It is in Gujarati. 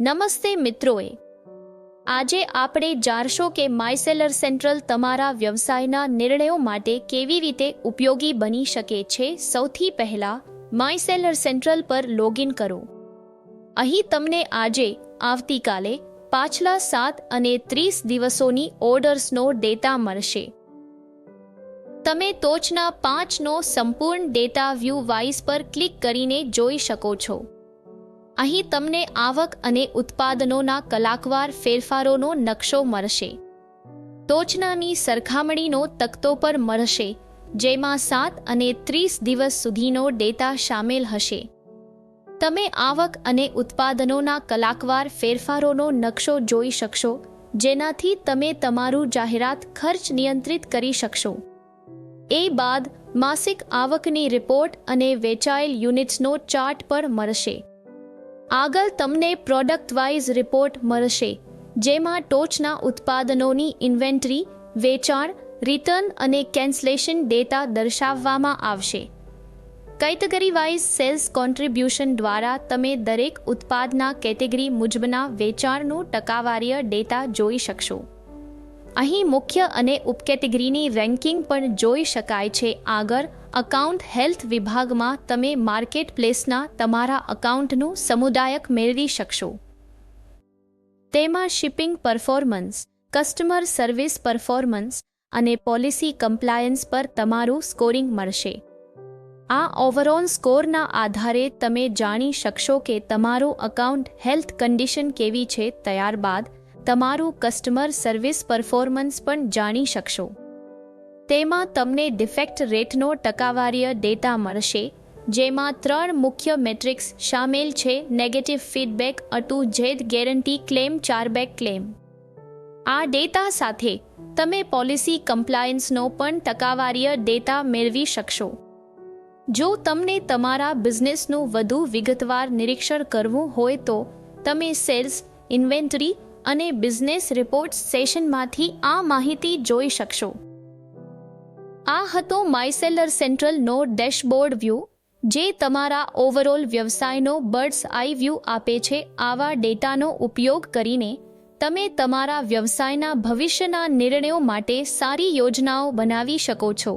નમસ્તે મિત્રોએ. આજે આપણે જાણશો કે માયસેલર સેન્ટ્રલ તમારા વ્યવસાયના નિર્ણયો માટે કેવી રીતે ઉપયોગી બની શકે છે. સૌથી પહેલા માયસેલર સેન્ટ્રલ પર લોગિન કરો. અહીં તમને આજે આવતીકાલે પાછલા સાત અને ત્રીસ દિવસોની ઓર્ડર્સનો ડેટા મળશે. તમે ટોચના પાંચનો સંપૂર્ણ ડેટા વ્યૂ વાઇઝ પર ક્લિક કરીને જોઈ શકો છો. અહીં તમને આવક અને ઉત્પાદનોના કલાકવાર ફેરફારોનો નકશો મળશે. ટોચનાની સરખામણીનો તકતો પર મળશે, જેમાં સાત અને ત્રીસ દિવસ સુધીનો ડેટા સામેલ હશે. તમે આવક અને ઉત્પાદનોના કલાકવાર ફેરફારોનો નકશો જોઈ શકશો, જેનાથી તમે તમારું જાહેરાત ખર્ચ નિયંત્રિત કરી શકશો. એ બાદ માસિક આવકની રિપોર્ટ અને વેચાયેલ યુનિટ્સનો ચાર્ટ પણ મળશે. આગળ તમને પ્રોડક્ટ વાઇઝ રિપોર્ટ મળશે, જેમાં ટોચના ઉત્પાદનોની ઇન્વેન્ટરી, વેચાણ રિટર્ન અને કેન્સલેશન ડેટા દર્શાવવામાં આવશે. કેટેગરી વાઇઝ સેલ્સ કોન્ટ્રીબ્યુશન દ્વારા તમે દરેક ઉત્પાદના કેટેગરી મુજબના વેચાણનું ટકાવારીય ડેટા જોઈ શકશો. અહીં મુખ્ય અને ઉપકેટેગરીની રેન્કિંગ પણ જોઈ શકાય છે. આગળ અકાઉન્ટ હેલ્થ વિભાગમાં તમે માર્કેટ પ્લેસના તમારા અકાઉન્ટનું સમુદાયક મેળવી શકશો. તેમાં shipping performance customer service performance અને પોલિસી કમ્પ્લાયન્સ પર તમારું સ્કોરિંગ મળશે. આ ઓવરઓલ સ્કોરના આધારે તમે જાણી શકશો કે તમારું અકાઉન્ટ હેલ્થ કન્ડિશન કેવી છે ત્યારબાદ તમારું કસ્ટમર સર્વિસ પરફોર્મન્સ પણ જાણી શકશો. તેમાં તમને ડિફેક્ટ રેટનો ટકાવારીય ડેટા મળશે, જેમાં ત્રણ મુખ્ય મેટ્રિક્સ સામેલ છે negative feedback A to Z guarantee claim chargeback claim આ ડેટા સાથે તમે પોલિસી કમ્પ્લાયન્સનો પણ ટકાવારીય ડેટા મેળવી શકશો. જો તમને તમારા બિઝનેસનું વધુ વિગતવાર નિરીક્ષણ કરવું હોય તો તમે સેલ્સ ઇન્વેન્ટરી અને બિઝનેસ રિપોર્ટ્સ સેશનમાંથી આ માહિતી જોઈ શકશો. આ હતો માયસેલર સેન્ટ્રલનો ડેશબોર્ડ વ્યૂ, જે તમારા ઓવરઓલ વ્યવસાયનો બર્ડ્સ આઈ વ્યૂ આપે છે આવા ડેટાનો ઉપયોગ કરીને તમે તમારા વ્યવસાયના ભવિષ્યના નિર્ણયો માટે સારી યોજનાઓ બનાવી શકો છો.